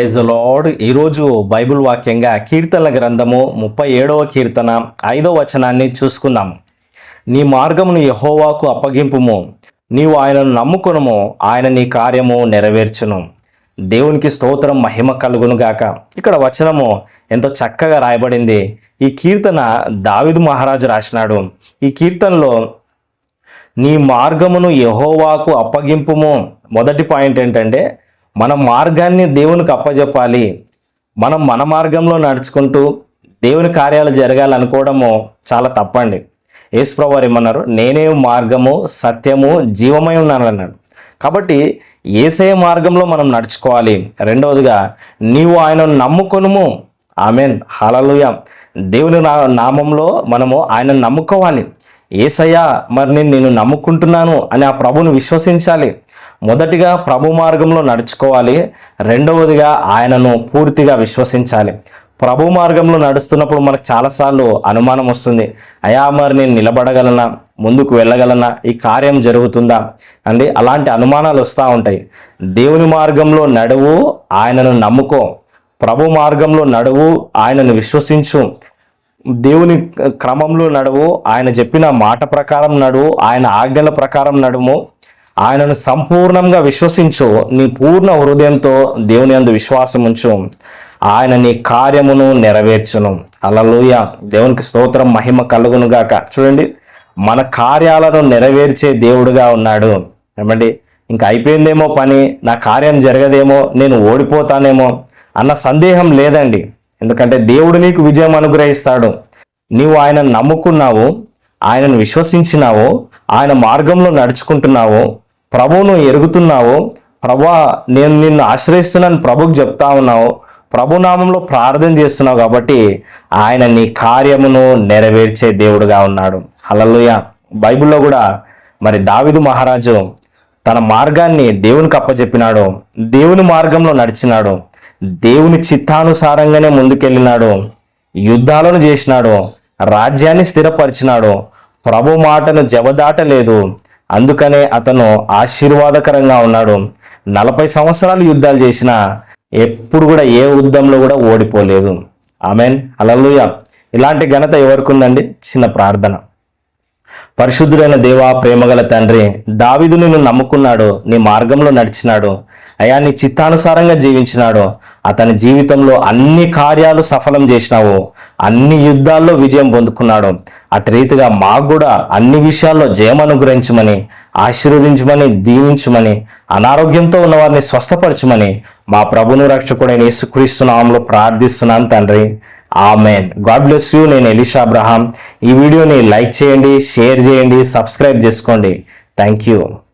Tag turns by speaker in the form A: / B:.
A: Praise lord ఈరోజు bible వాక్యంగా కీర్తనల గ్రంథము ముప్పై ఏడవ కీర్తన ఐదవ వచనాన్ని చూసుకుందాం. నీ మార్గమును యహోవాకు అప్పగింపుము. నీవు ఆయనను నమ్ముకునము. ఆయన నీ కార్యము నెరవేర్చును. దేవునికి స్తోత్రం మహిమ కలుగును గాక. ఇక్కడ వచనము ఎంతో చక్కగా రాయబడింది. ఈ కీర్తన దావిదు మహారాజు రాసినాడు. ఈ కీర్తనలో నీ మార్గమును యహోవాకు అప్పగింపుము. మొదటి పాయింట్ ఏంటంటే మన మార్గాన్ని దేవునికి అప్పజెప్పాలి. మనం మన మార్గంలో నడుచుకుంటూ దేవుని కార్యాలు జరగాలనుకోవడము చాలా తప్పండి. యేసుప్రభు వారు ఏమన్నారు? నేనే మార్గము సత్యము జీవమై ఉన్నాను అన్నాడు. కాబట్టి ఏసే మార్గంలో మనం నడుచుకోవాలి. రెండవదిగా నీవు ఆయనను నమ్ముకొనుము. ఆమెన్. హలలుయ దేవుని నా నామంలో మనము ఆయనను నమ్ముకోవాలి. ఏసయ్యా మరి నేను నేను నమ్ముకుంటున్నాను అని ఆ ప్రభుని విశ్వసించాలి. మొదటిగా ప్రభు మార్గంలో నడుచుకోవాలి రెండవదిగా ఆయనను పూర్తిగా విశ్వసించాలి. ప్రభు మార్గంలో నడుస్తున్నప్పుడు మనకు చాలాసార్లు అనుమానం వస్తుంది. అయా మరి నేను నిలబడగలనా? ముందుకు వెళ్ళగలనా? ఈ కార్యం జరుగుతుందా? అండి అలాంటి అనుమానాలు వస్తూ ఉంటాయి. దేవుని మార్గంలో నడువు ఆయనను నమ్ముకో. ప్రభు మార్గంలో నడువు ఆయనను విశ్వసించు. దేవుని క్రమంలో నడువు ఆయన చెప్పిన మాట ప్రకారం నడువు ఆయన ఆజ్ఞల ప్రకారం నడుము. ఆయనను సంపూర్ణంగా విశ్వసించు. నీ పూర్ణ హృదయంతో దేవుని అందు విశ్వాసం ఉంచు. ఆయన నీ కార్యమును నెరవేర్చును. అలలోయ దేవునికి స్తోత్రం మహిమ కలుగును గాక. చూడండి మన కార్యాలను నెరవేర్చే దేవుడుగా ఉన్నాడు. ఏమండి ఇంకా అయిపోయిందేమో పని నా కార్యం జరగదేమో నేను ఓడిపోతానేమో అన్న సందేహం లేదండి. ఎందుకంటే దేవుడు నీకు విజయం అనుగ్రహిస్తాడు. నీవు ఆయనను నమ్ముకున్నావు ఆయనను విశ్వసించినావు ఆయన మార్గంలో నడుచుకుంటున్నావు. ప్రభువును ఎరుగుతున్నావు ప్రభా నేను నిన్ను ఆశ్రయిస్తున్నాను ప్రభుకు చెప్తా ఉన్నావు ప్రభు నామంలో ప్రార్థన చేస్తున్నావు కాబట్టి ఆయన నీ కార్యమును నెరవేర్చే దేవుడుగా ఉన్నాడు. హల్లెలూయా. బైబిల్లో కూడా మరి దావిదు మహారాజు తన మార్గాన్ని దేవునికి అప్పచెప్పినాడు దేవుని మార్గంలో నడిచినాడు దేవుని చిత్తానుసారంగానే ముందుకెళ్ళినాడు యుద్ధాలను చేసినాడు రాజ్యాన్ని స్థిరపరిచినాడు ప్రభు మాటను జవదాటలేదు అందుకనే అతను ఆశీర్వాదకరంగా ఉన్నాడు. నలభై సంవత్సరాలు యుద్ధాలు చేసిన ఎప్పుడు కూడా ఏ యుద్ధంలో కూడా ఓడిపోలేదు. ఆమెన్. అలలుయ ఇలాంటి ఘనత ఎవరికి ఉందండి? చిన్న ప్రార్థన. పరిశుద్ధుడైన దేవా ప్రేమగల తండ్రి దావిదు నిన్ను నమ్ముకున్నాడు నీ మార్గంలో నడిచినాడు. అయా నీ చిత్తానుసారంగా జీవించినాడు. అతని జీవితంలో అన్ని కార్యాలు సఫలం చేసినావు. అన్ని యుద్ధాల్లో విజయం పొందుకున్నాడు. అటు రీతిగా మాకు కూడా అన్ని విషయాల్లో జయం అనుగ్రహించమని ఆశీర్వదించమని దీవించమని అనారోగ్యంతో ఉన్న వారిని స్వస్థపరచమని మా ప్రభును రక్షకుడైన యేసుక్రీస్తు నామంలో ప్రార్థిస్తున్నాను తండ్రి. ఆమెన్ గాడ్ బ్లెస్ యూ నేను ఎలిషా అబ్రహాం. ఈ వీడియోని లైక్ చేయండి షేర్ చేయండి సబ్స్క్రైబ్ చేసుకోండి. Thank you